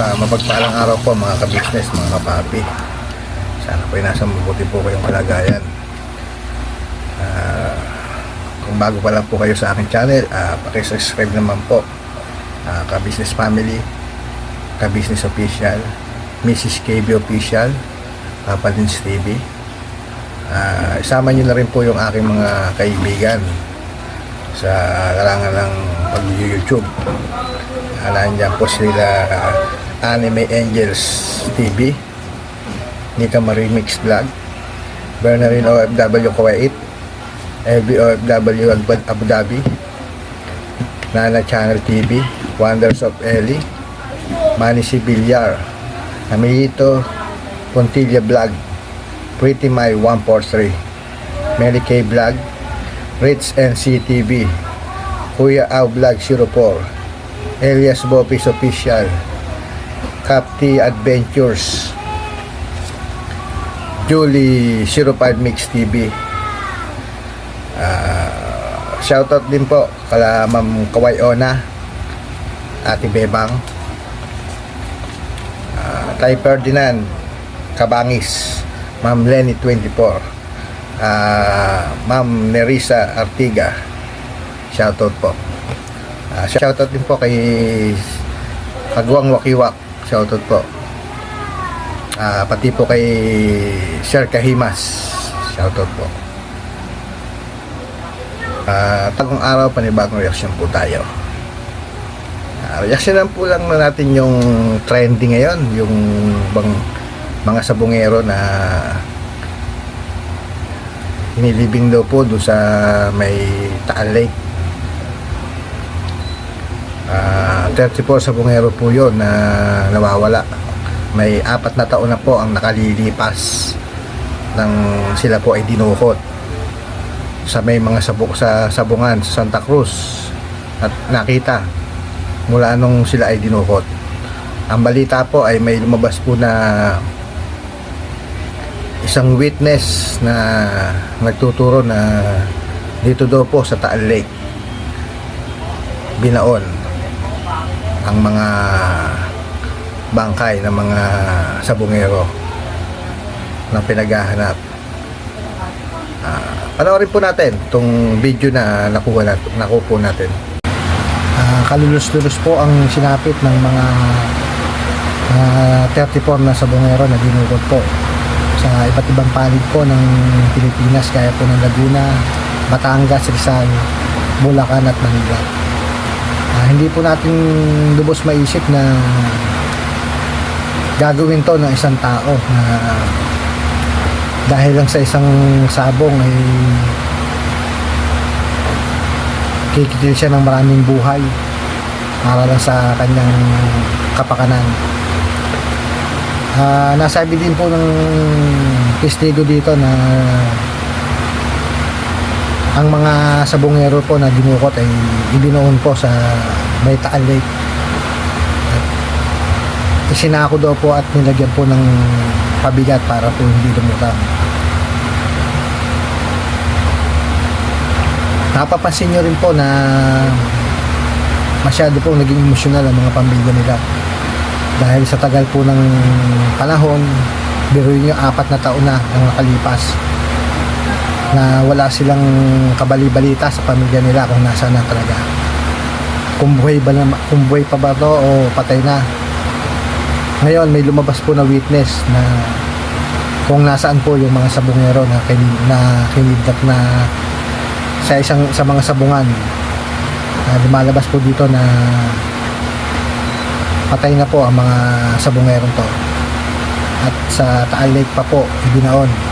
Ah, mapagpalang araw po mga ka-business, mga kapapi. Sana po ay nasa mabuti po kayong kalagayan. Ah, kung bago pa lang po kayo sa aking channel, ah, pakisubscribe naman po. Ah, ka-business family, ka-business official, Mrs. KB official, Papa Lins TV. Ah, isama nyo na rin po yung aking mga kaibigan sa larangan ng pag-YouTube. Uh, nandiyan po sila ah, Anime Angels TV, Nika Marimix Vlog, Bernarin OFW Kuwait, LB OFW Abu- Abu Dhabi, Nana Channel TV, Wonders of Ellie, Manny Sibilyar, Amiguito Pontilla Vlog, Pretty My 143, Mary K Vlog, Rich NC TV, Kuya Au Vlog 04, Elias Bopis Official, Capti Adventures, Julie 05 Mix TV. Ah, shoutout din po kala Ma'am Kaway Ona, Ate Bebang, ah, Tay Ferdinand, Kabangis, Ma'am Lenny 24, ah, Ma'am Nerissa Artiga, shoutout po. Ah, shoutout din po kay Kagwang Wakiwak. Shoutout po. Ah, pati po kay Sir Kahimas. Shoutout po. Ah, tagong araw panibagong reaction po tayo. Ah, reaction lang po lang na natin yung trending ngayon, yung bang mga sabungero na nilibing daw po doon sa may Taal Lake. 34 sa bungero po yun na nawawala. May apat na taon na po ang nakalilipas nang sila po ay dinukot sa may mga sabuk sa sabungan sa Santa Cruz at nakita mula nung sila ay dinukot. Ang balita po ay may lumabas po na isang witness na nagtuturo na dito daw po sa Taal Lake binaon ang mga bangkay ng mga sabungero na pinaghahanap. Ah, panoorin po natin itong video na nakuha natin, nakuha po natin. Ah, kalulus-lulus po ang sinapit ng mga ah, 34 na sabungero na dinukot po sa iba't ibang panig po ng Pilipinas kaya po ng Laguna, Batangas, Rizal, Bulacan at Manila. Ah, hindi po natin lubos maisip na gagawin to ng isang tao na dahil lang sa isang sabong ay kikitil siya ng maraming buhay para lang sa kanyang kapakanan. Ah, nasabi din po ng testigo dito na ang mga sabongero po na dinukot ay ibinoon po sa may Lake. At isinako daw po at nilagyan po ng pabigat para po hindi lumutang. Napapansin nyo rin po na masyado po naging emosyonal ang mga pamilya nila. Dahil sa tagal po ng panahon, biruin nyo apat na taon na ang nakalipas na wala silang kabali-balita sa pamilya nila kung nasaan na talaga. Kung buhay, ba na, kung buhay pa ba to o patay na. Ngayon, may lumabas po na witness na kung nasaan po yung mga sabungero na, kin, na kinidnap na sa isang sa mga sabungan. Uh, lumalabas po dito na patay na po ang mga sabungerong to. At sa Taal Lake pa po, ibinaon.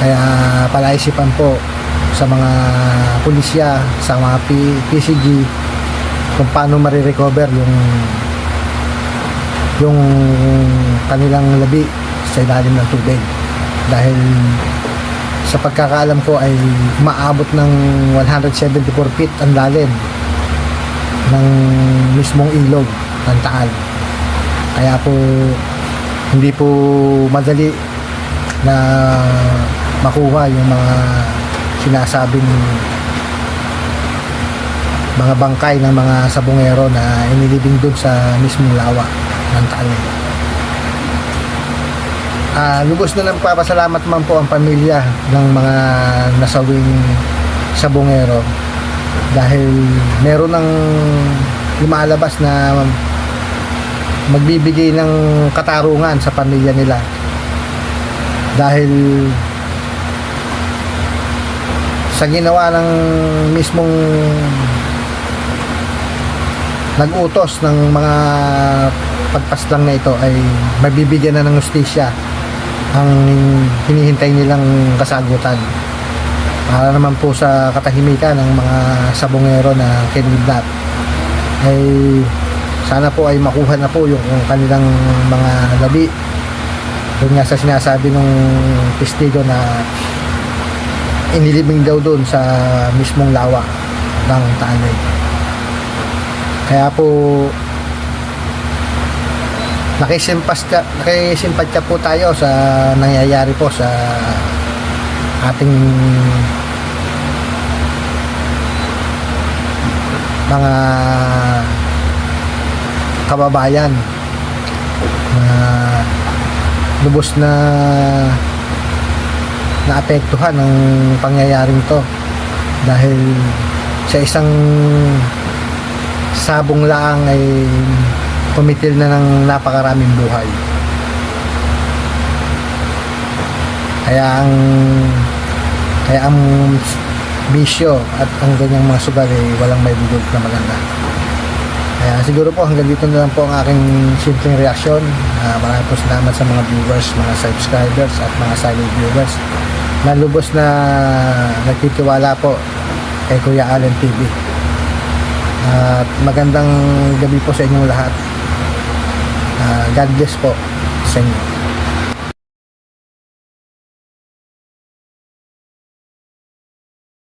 Kaya palaisipan po sa mga pulisya, sa mga PCG kung paano marirecover yung yung kanilang labi sa ilalim ng tubig. Dahil sa pagkakaalam ko ay maabot ng 174 feet ang lalim ng mismong ilog ng Taal. Kaya po hindi po madali na makuha yung mga sinasabing mga bangkay ng mga sabungero na inilibing doon sa mismong lawa ng Taal. Ah, lubos na nagpapasalamat man po ang pamilya ng mga nasawing sabungero dahil meron ng lumalabas na magbibigay ng katarungan sa pamilya nila. Dahil sa ginawa ng mismong nag-utos ng mga pagpaslang na ito ay mabibigyan na ng justisya ang hinihintay nilang kasagutan. Para naman po sa katahimikan ng mga sabongero na kinidnap ay sana po ay makuha na po yung kanilang mga labi. Yun nga sa sinasabi ng testigo na inilibing daw doon sa mismong lawa ng Taanay kaya po nakisimpatya, nakisimpatya po tayo sa nangyayari po sa ating mga kababayan na lubos na naapektuhan ng pangyayaring to dahil sa isang sabong laang ay pumitil na ng napakaraming buhay. Kaya ang kaya ang bisyo at ang ganyang mga sugal ay walang may na maganda. Kaya siguro po hanggang dito na lang po ang aking simpleng reaksyon. Uh, maraming po salamat sa mga viewers, mga subscribers at mga silent viewers na lubos na nagtitiwala po kay Kuya Allen TV. At magandang gabi po sa inyong lahat. Ah, God bless po sa inyo.